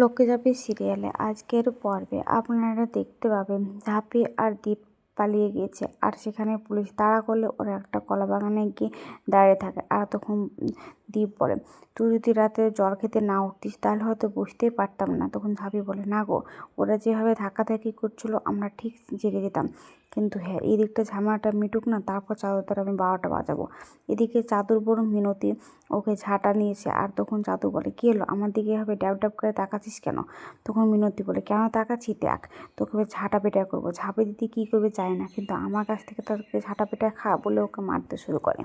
লোকে যাবে সিরিয়ালে। আজকের পর্বে আপনারা দেখতে পাবেন ঝাঁপি আর দীপ পালিয়ে গিয়েছে। আর সেখানে পুলিশ তাড়া করলে ওরা একটা কলা বাগানে গিয়ে দাঁড়িয়ে থাকে। আর তখন দ্বীপ বলে, তুই যদি রাতে জল খেতে না উঠতিস, তাহলে হয়তো বুঝতেই পারতাম না। তখন ঝাঁপি বলে, না গো, ওরা যেভাবে ধাক্কাধাক্কি করছিল, আমরা ঠিক জেগে যেতাম। কিন্তু হ্যাঁ এই দিকটা ঝামেলাটা মিটুক না, তারপর চাদরটার আমি বারোটা বাজাবো। এদিকে চাদর বড় মিনতি, ওকে ঝাঁটা নিয়েছে, আর তখন চাদর বলে, কী হলো? আমার দিকে এভাবে ড্যাব ড্যাব করে তাকাচ্ছিস কেন? তখন মিনতি বলে, কেন তাকাচ্ছি? দেখ, তোকে ঝাঁটা পেটা করব। ঝাঁপে দিদি কী করবে চায় না, কিন্তু আমার কাছ থেকে তাকে ঝাঁটা পেটা খা বলে ওকে মারতে শুরু করে।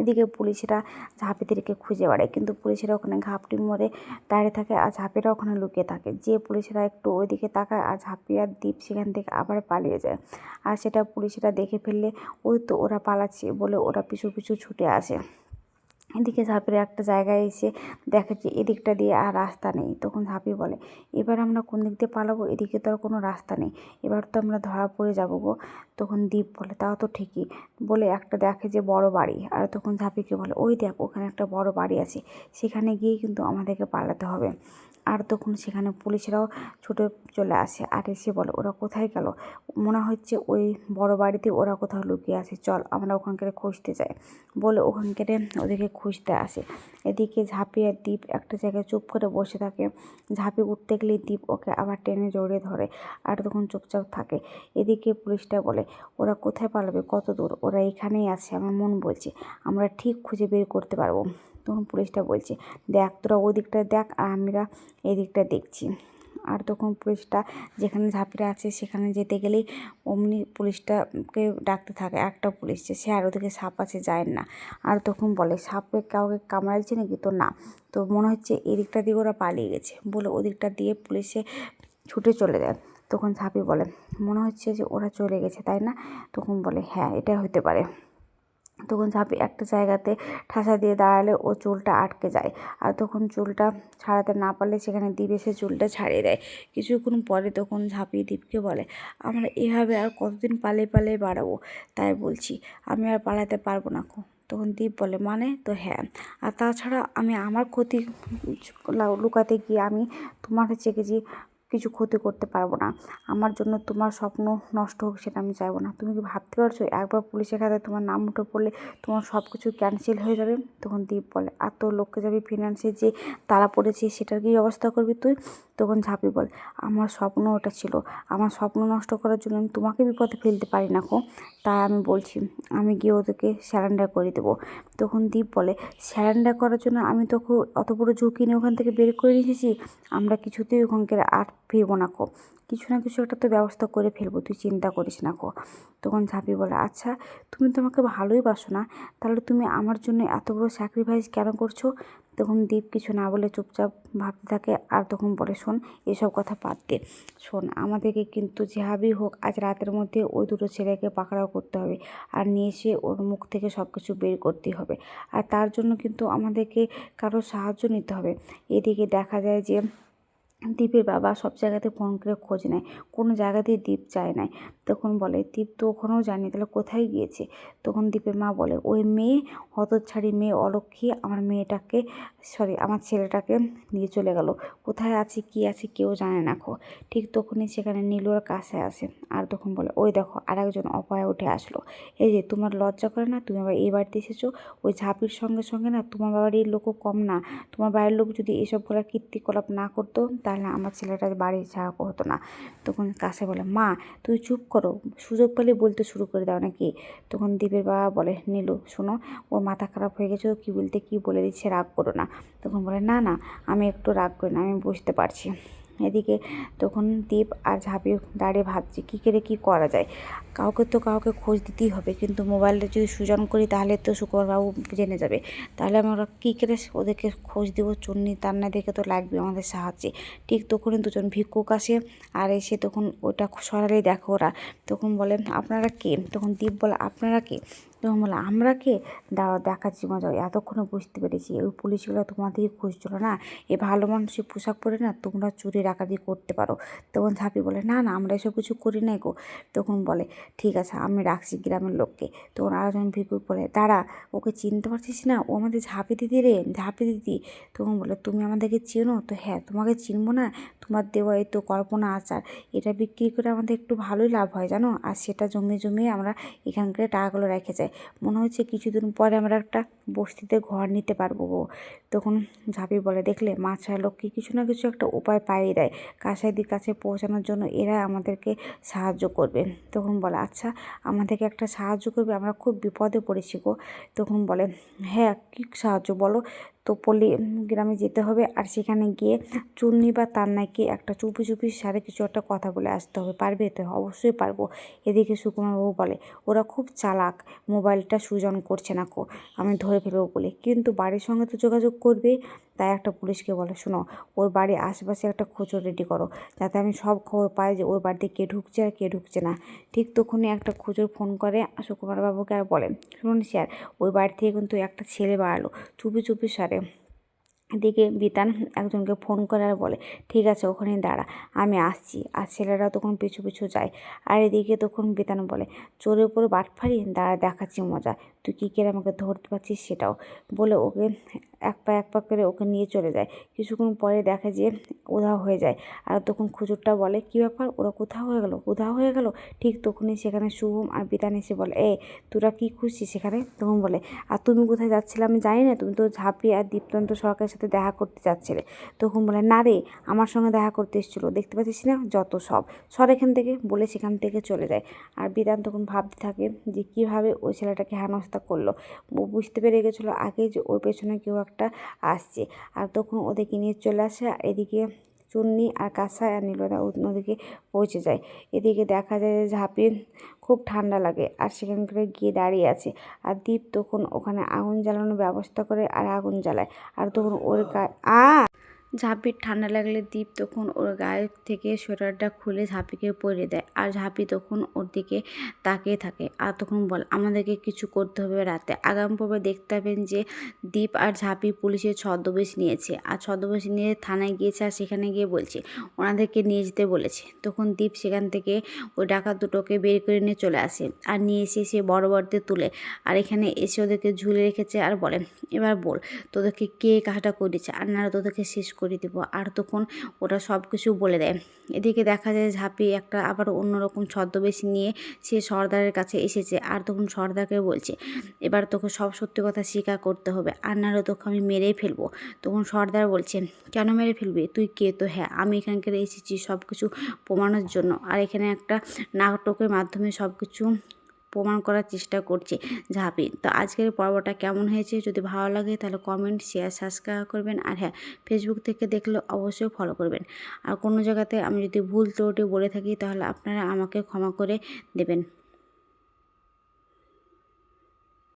এদিকে পুলিশরা ঝাঁপিদেরকে খুঁজে বেড়ায়। কিন্তু পুলিশেরা ওখানে ঘাপটি মরে দাঁড়িয়ে থাকে আর ঝাঁপিরা ওখানে লুকিয়ে থাকে। যে পুলিশেরা একটু ওইদিকে তাকায় আর ঝাঁপি আর দ্বীপ সেখান থেকে আবার পালিয়ে যায়। আর সেটা পুলিশেরা দেখে ফেললে, ওই তো ওরা পালাচ্ছে বলে ওরা পিছু পিছু ছুটে আসে। এদিকে ঝাঁপের একটা জায়গায় এসে দেখে যে এদিকটা দিয়ে আর রাস্তা নেই। তখন ঝাঁপি বলে, এবার আমরা কোন দিক দিয়ে পালাবো? এদিকে তো আর কোনো রাস্তা নেই। এবার তো আমরা ধরা পড়ে যাব গো। তখন দ্বীপ বলে তাও তো ঠিকই। বলে একটা দেখে যে বড় বাড়ি। আর তখন ঝাঁপিকে বলে, ওই দেখ, ওখানে একটা বড় বাড়ি আছে। সেখানে গিয়ে কিন্তু আমাদেরকে পালাতে হবে। আর তখন সেখানে পুলিশরাও ছুটে চলে আসে আর এসে বলে, ওরা কোথায় গেল? মনে হচ্ছে ওই বড় বাড়িতে ওরা কোথাও লুকিয়ে আছে। চল, আমরা ওখানকার খুঁজতে যাই। বলে ওখানকারে ওদেরকে খুঁজতে আসে। এদিকে ঝাঁপি আর দ্বীপ একটা জায়গায় চুপ করে বসে থাকে। ঝাঁপি উঠতে গেলে দ্বীপ ওকে আবার টেনে জড়িয়ে ধরে আর তখন চুপচাপ থাকে। এদিকে পুলিশটা বলে, ওরা কোথায় পালাবে? কত দূর? ওরা এখানেই আছে, আমার মন বলছে। আমরা ঠিক খুঁজে বের করতে পারব। তখন পুলিশটা বলছে, দেখ, তোরা ওই দিকটা দেখ, আর আমরা এই দিকটা দেখছি। আর তখন পুলিশটা যেখানে ঝাঁপিরা আছে সেখানে যেতে গেলেই অমনি পুলিশটাকে ডাকতে থাকে, একটা পুলিশ যে সে আর ওদিকে সাপ আছে, যায় না। আর তখন বলে সাপে কাউকে কামড়াইছে নাকি তো না? তো মনে হচ্ছে এই দিকটা দিয়ে ওরা পালিয়ে গেছে, বলে ওদিকটা দিয়ে পুলিশে ছুটে চলে যায়। তখন ঝাঁপি বলে, মনে হচ্ছে যে ওরা চলে গেছে, তাই না? তখন বলে হ্যাঁ এটা হতে পারে। তখন ঝাঁপি একটা জায়গাতে ঠাসা দিয়ে দাঁড়ালে ও চুলটা আটকে যায়। আর তখন চুলটা ছাড়াতে না পারলে সেখানে দ্বীপ এসে চুলটা ছাড়িয়ে দেয়। কিছুক্ষণ পরে তখন ঝাঁপিয়ে দ্বীপকে বলে, আমরা এভাবে আর কতদিন পালে পালে বাড়াবো? তাই বলছি, আমি আর পালাতে পারব না কো। তখন দ্বীপ বলে মানে? তো হ্যাঁ। আর তাছাড়া আমি আমার ক্ষতি লুকাতে গিয়ে আমি তোমার চেকেছি কিছু ক্ষতি করতে পারব না। আমার জন্য তোমার স্বপ্ন নষ্ট হোক সেটা আমি চাইব না। তুমি কি ভাবতে পারছ? একবার পুলিশের খাতায় তোমার নাম উঠে পড়লে তোমার সব কিছু ক্যান্সেল হয়ে যাবে। তখন দীপ বলে, আর তোর লোককে যাবি ফিনান্সে যে তারা পড়েছে সেটার কি অবস্থা করবি তুই? তখন ঝাঁপি বল, আমার স্বপ্ন ওটা ছিল। আমার স্বপ্ন নষ্ট করার জন্য আমি তোমাকে বিপদে ফেলতে পারি না কো। তাই আমি বলছি, আমি গিয়ে ওদেরকে স্যারেন্ডার করে দেবো। তখন দীপ বলে স্যারেন্ডার করার জন্য আমি তো অত বড় ঝুঁকি নিয়ে ওখান থেকে বের করে এসেছি আমরা কিছুতেই ওখানকার আর ফিরবো না কো। কিছু না কিছু একটা তো ব্যবস্থা করে ফেলব, তুই চিন্তা করিস না কো। তখন ঝাঁপি বলে আচ্ছা তুমি তো আমাকে ভালোই বাসো না, তাহলে তুমি আমার জন্য এত বড় স্যাক্রিফাইস কেন করছ? তখন দীপ কিছু না বলে চুপচাপ ভাবতে থাকে আর তখন বলে, শোন, এসব কথা বাদ দে। শোন, আমাদেরকে কিন্তু যেভাবেই হোক আজ রাতের মধ্যে ওই দুটো ছেলেকে পাকড়াও করতে হবে আর নিয়ে এসে ওর মুখ থেকে সব কিছু বের করতে হবে। আর তার জন্য কিন্তু আমাদেরকে কারও সাহায্য নিতে হবে। এদিকে দেখা যায় যে দ্বীপের বাবা সব জায়গাতে ফোন করে খোঁজ নেয়, কোনো জায়গাতেই দ্বীপ যায় নাই। তখন বলে দ্বীপ তো ওখানেও জানি তাহলে কোথায় গিয়েছে? তখন দ্বীপের মা বলে, ওই মেয়ে, হতচ্ছাড়ি মেয়ে অলক্ষী আমার মেয়েটাকে, সরি, আমার ছেলেটাকে নিয়ে চলে গেল। কোথায় আছে, কি আছে কেউ জানে না খো। ঠিক তখনই সেখানে নীলুর কাছে আসে আর তখন বলে, ওই দেখো আর একজন অপায় উঠে আসলো। এই যে, তোমার লজ্জা করে না? তুমি আবার এই বাড়িতে এসেছ? ওই ঝাঁপির সঙ্গে সঙ্গে না, তোমার বাড়ির লোকও কম না। তোমার বাড়ির লোক যদি এসব করার কীর্তিকলাপ না করতো তাহলে আমার ছেলেটা বাড়ি ছাড়া হতো না। তখন কাছে বলে, মা, তুই চুপ করো। সুযোগ পেলে বলতে শুরু করে দাও নাকি? তখন দীপের বাবা বলে, নীলু, শোনো, ওর মাথা খারাপ হয়ে গেছে কী বলতে কী বলে দিচ্ছে রাগ করো না। তখন বলে, না না, আমি একটু রাগ করি না, আমি বুঝতে পারছি। এদিকে তখন দীপ আর ঝাঁপিয়ে দাঁড়িয়ে ভাবছি, কী করে কী করা যায়? কাউকে তো কাউকে খোঁজ দিতেই হবে, কিন্তু মোবাইলটা যদি সুজন করি তাহলে তো শুক্রবাবু জেনে যাবে। তাহলে আমরা কী করে ওদেরকে খোঁজ দেবো? চুন্নি তান্না দেখে তো লাগবে আমাদের সাহায্যে। ঠিক তখনই দুজন ভিক্ষুক আসে আর এসে তখন ওটা সরালেই দেখো ওরা। তখন বলেন আপনারা কে? তখন দীপ বলে, আপনারা কে? তখন বলে আমরা কে দাঁড়াও দেখাচ্ছি মজা। এতক্ষণে বুঝতে পেরেছি, ওই পুলিশগুলো তোমাদেরকে খুঁজছিল না। এ ভালো মানুষের পোশাক পরে না তোমরা চুরি ডাকাতি করতে পারো। তখন ঝাঁপি বলে, না না, আমরা এসব কিছু করি নাই গো। তখন বলে, ঠিক আছে, আমি রাখছি গ্রামের লোককে। তখন আরেকজন ভিক্ষুক বলে, দাঁড়া, ওকে চিনতে পারছিস না? ও আমাদের ঝাঁপি দিদি রে, ঝাঁপি দিদি। তখন বলে, তুমি আমাদেরকে চেনো? তো হ্যাঁ তোমাকে চিনবো না? তোমার দেওয়া এই তো কল্পনা আচার। এটা বিক্রি করে আমাদের একটু ভালোই লাভ হয়, জানো? আর সেটা জমিয়ে জমিয়ে আমরা এখানকার টাকাগুলো রেখে যাই। মনে হচ্ছে কিছুদিন পরে আমরা একটা বস্তিতে ঘর নিতে পারব তখন ঝাঁপি বলে, দেখলে মাছরা লক্ষ্মী কিছু না কিছু একটা উপায় পাইয়ে দেয়। কাছাইদির কাছে পৌঁছানোর জন্য এরা আমাদেরকে সাহায্য করবে। তখন বলে আচ্ছা আমাদেরকে একটা সাহায্য করবে? আমরা খুব বিপদে পড়েছি গো। তখন বলে হ্যাঁ কী সাহায্য বলো? তো পল্লী গ্রামে যেতে হবে। আর সেখানে গিয়ে চুন্নি বা তান্নাইকে একটা চুপি চুপি সারে কিছু একটা কথা বলে আসতে হবে। পারবে তো? অবশ্যই পারব। এদিকে সুকুমারবাবু বলে, ওরা খুব চালাক। মোবাইলটা সুজন করছে না কো। আমি ধরে ফেলব বলে। কিন্তু বাড়ির সঙ্গে তো যোগাযোগ করবে। তাই একটা পুলিশকে বলে, শোনো, ওর বাড়ির আশেপাশে একটা খোঁজো রেডি করো। যাতে আমি সব খবর পাই যে ওর বাড়িতে কে ঢুকছে আর কে ঢুকছে না। ঠিক তখনই একটা খুচর ফোন করে সুকুমার বাবুকে আর বলেন শুনুন স্যার, ওই বাড়ি থেকে কিন্তু একটা ছেলে বাড়ালো চুপি চুপি সারে। പറയുക এদিকে বিতান একজনকে ফোন করে আর বলে, ঠিক আছে ওখানে দাঁড়া, আমি আসছি। আর ছেলেরা তখন পিছু পিছু যায়। আর এদিকে তখন বিতান বলে, চোরের উপরে বাটফারি দাঁড়া, দেখাচ্ছি মজা। তুই কী করে আমাকে ধরতে পারছিস সেটাও? বলে ওকে এক পা এক পা করে ওকে নিয়ে চলে যায়। কিছুক্ষণ পরে দেখা যে উধাও হয়ে যায়। আর তখন খুচুরটা বলে, কী ব্যাপার? ওরা কোথাও হয়ে গেল? উধাও হয়ে গেল? ঠিক তখনই সেখানে শুভম আর বিতান এসে বলে এ তোরা কী খুঁজছিস সেখানে? তখন বলে, আর তুমি কোথায় যাচ্ছিলে? আমি জানি না। তুমি তো ঝাঁপি আর দীপ্তন্ত সরকারের সাথে দেখা করতে যাচ্ছিলে। তখন বলে, না রে, আমার সঙ্গে দেখা করতে এসেছিল। দেখতে পাচ্ছিস না? যত সব। সর এখান থেকে, বলে সেখান থেকে চলে যায়। আর বিধান তখন ভাবতে থাকে যে, কীভাবে ওই ছেলেটাকে হেনস্থা করল। ও বুঝতে পেরে গেছিল আগে যে, ওর পেছনে কেউ একটা আসছে। আর তখন ওদেরকে নিয়ে চলে আসে। আর এদিকে চুন্নি আর কাঁসা আর নীলদা ওদিকে পৌঁছে যায়। এদিকে দেখা যায় যে ঝাঁপির খুব ঠান্ডা লাগে। আর সেখানকার গিয়ে দাঁড়িয়ে আছে। আর দীপ তখন ওখানে আগুন জ্বালানোর ব্যবস্থা করে আর আগুন জ্বালায়। আর তখন ওর গায়ে আ! ঝাঁপির ঠান্ডা লাগলে দীপ তখন ওর গায়ে থেকে সোয়েটারটা খুলে ঝাঁপিকে পরে দেয়। আর ঝাঁপি তখন ওর দিকে তাকিয়ে থাকে আর তখন বল, আমাদেরকে কিছু করতে হবে রাতে। আগাম পর্বে দেখতে পাবেন যে দীপ আর ঝাঁপি পুলিশের ছদ্মবেশ নিয়েছে। আর ছদ্মবেশ নিয়ে থানায় গিয়েছে আর সেখানে গিয়ে বলছে, ওনাদেরকে নিয়ে যেতে বলেছে। তখন দীপ সেখান থেকে ওই ডাকাত দুটোকে বের করে নিয়ে চলে আসে আর নিয়ে এসে সে বড় বড়তে তুলে। আর এখানে এসে ওদেরকে ঝুলে রেখেছে আর বলে, এবার বল, তোদেরকে কে কাজটা করেছে আর নাহলে তোদেরকে শেষ করে দেব। আর তখন ওরা সব কিছু বলে দেয়। এদিকে দেখা যায় ঝাঁপি একটা আবার অন্যরকম ছদ্মবেশ নিয়ে সে সর্দারের কাছে এসেছে। আর তখন সর্দারকে বলছে, এবার তোকে সব সত্যি কথা স্বীকার করতে হবে। আর নাহলে তোকে আমি মেরেই ফেলব। তখন সর্দার বলছে, কেন মেরে ফেলবি? তুই কে? তো হ্যাঁ আমি এখানকার এসেছি সব কিছু প্রমাণের জন্য। আর এখানে একটা নাটকের মাধ্যমে সব কিছু প্রমাণ করার চেষ্টা করছে ঝাঁপি। তো আজকের পর্বটা কেমন হয়েছে যদি ভালো লাগে তাহলে কমেন্ট শেয়ার সাবস্ক্রাইব করবেন। আর হ্যাঁ ফেসবুক থেকে দেখলে অবশ্যই ফলো করবেন। আর কোনো জায়গাতে আমি যদি ভুল ত্রুটি বলে থাকি তাহলে আপনারা আমাকে ক্ষমা করে দেবেন।